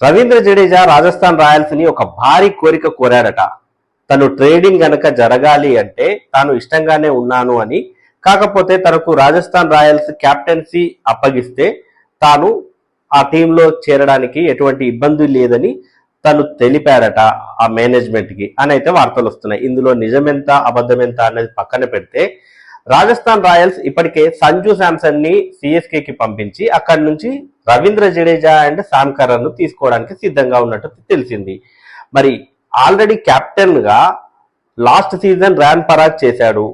రవీంద్ర జడేజా రాజస్థాన్ రాయల్స్ని ఒక భారీ కోరిక కోరాడట. తను ట్రేడింగ్ గనక జరగాలి అంటే తాను ఇష్టంగానే ఉన్నాను అని. కాకపోతే తనకు రాజస్థాన్ రాయల్స్ కెప్టెన్సీ అప్పగిస్తే తాను ఆ టీంలో చేరడానికి ఎటువంటి ఇబ్బంది లేదని తను తెలిపారట ఆ మేనేజ్మెంట్కి. అని అయితే వార్తలు వస్తున్నాయి. ఇందులో నిజమెంత అబద్ధమెంత అనేది పక్కన పెడితే రాజస్థాన్ రాయల్స్ ఇప్పటికే సంజు శాంసన్ని సిఎస్కే కి పంపించి అక్కడి నుంచి రవీంద్ర జడేజా అండ్ శామ్ కరణ్ను తీసుకోవడానికి సిద్ధంగా ఉన్నట్టు తెలిసింది. మరి ఆల్రెడీ కెప్టెన్గా లాస్ట్ సీజన్ ర్యాన్ పరాగ్ చేశాడు.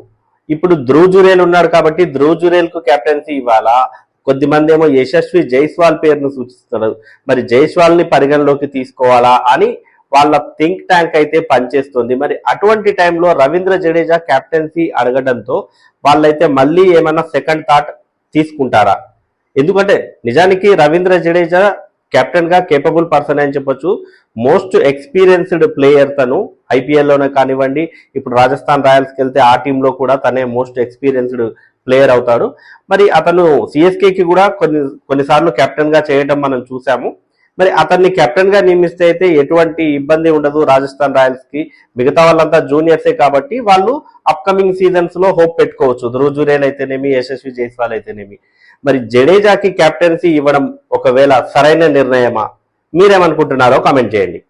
ఇప్పుడు ధ్రువ్ జురేల్ ఉన్నాడు కాబట్టి ధ్రువ్ జురేల్కు కెప్టెన్సీ ఇవ్వాలా? కొద్దిమంది ఏమో యశస్వి జైస్వాల్ పేరును సూచిస్తున్నారు. మరి జైస్వాల్ని పరిగణలోకి తీసుకోవాలా అని వాళ్ళ థింక్ ట్యాంక్ అయితే పనిచేస్తుంది. మరి అటువంటి టైంలో రవీంద్ర జడేజా కెప్టెన్సీ అడగడంతో వాళ్ళైతే మళ్ళీ ఏమైనా సెకండ్ థాట్ తీసుకుంటారా? ఎందుకంటే నిజానికి రవీంద్ర జడేజా కెప్టెన్గా కేపబుల్ పర్సన్ అని చెప్పొచ్చు. మోస్ట్ ఎక్స్పీరియన్స్డ్ ప్లేయర్ తను. ఐపీఎల్లోనే కానివ్వండి ఇప్పుడు రాజస్థాన్ రాయల్స్కి వెళ్తే ఆ టీంలో కూడా తనే మోస్ట్ ఎక్స్పీరియన్స్డ్ ప్లేయర్ అవుతాడు. మరి అతను సిఎస్కేకి కూడా కొన్ని కొన్నిసార్లు కెప్టెన్గా చేయడం మనం చూసాము. మరి అతన్ని కెప్టెన్గా నియమిస్తే అయితే ఎటువంటి ఇబ్బంది ఉండదు రాజస్థాన్ రాయల్స్కి. మిగతా వాళ్ళంతా జూనియర్సే కాబట్టి వాళ్ళు అప్కమింగ్ సీజన్స్లో హోప్ పెట్టుకోవచ్చు. ధ్రువ్ జురేల్ అయితేనేమి యశస్వి జైస్వాల్ అయితేనేమి. మరి జడేజాకి కెప్టెన్సీ ఇవ్వడం ఒకవేళ సరైన నిర్ణయమా? మీరేమనుకుంటున్నారో కామెంట్ చేయండి.